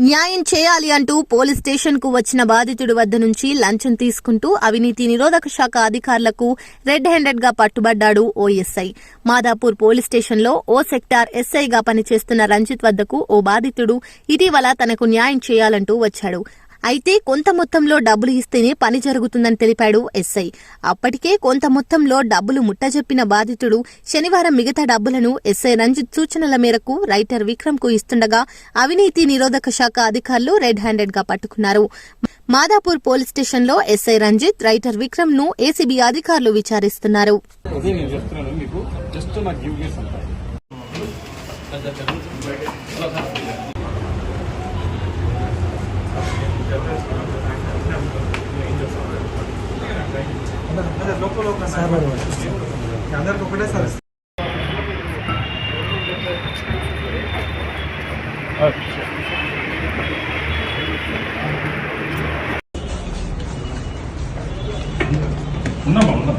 న్యాయం చేయాలి అంటూ పోలీస్ స్టేషన్కు వచ్చిన బాధితుడి వద్ద నుంచి లంచం తీసుకుంటూ అవినీతి నిరోధక శాఖ అధికారులకు రెడ్ హ్యాండెడ్గా పట్టుబడ్డాడు ఓ ఎస్ఐ మాదాపూర్ పోలీస్ స్టేషన్లో ఓ సెక్టార్ ఎస్ఐగా పనిచేస్తున్న రంజిత్ వద్దకు ఓ బాధితుడు ఇటీవల తనకు న్యాయం చేయాలంటూ వచ్చాడు. అయితే కొంత మొత్తంలో డబ్బులు ఇస్తేనే పని జరుగుతుందని తెలిపాడు ఎస్ఐ. అప్పటికే కొంత మొత్తంలో డబ్బులు ముట్టజెప్పిన బాధితుడు శనివారం మిగతా డబ్బులను ఎస్ఐ రంజిత్ సూచనల మేరకు రైటర్ విక్రమ్కు ఇస్తుండగా అవినీతి నిరోధక శాఖ అధికారులు రెడ్ హ్యాండెడ్గా పట్టుకున్నారు. మాదాపూర్ పోలీస్ స్టేషన్లో ఎస్ఐ రంజిత్ రైటర్ విక్రమ్ను ఏసీబీ అధికారులు విచారిస్తున్నారు. అందరికి ఒకటే సార్ ఉన్నామా? ఉన్నామా?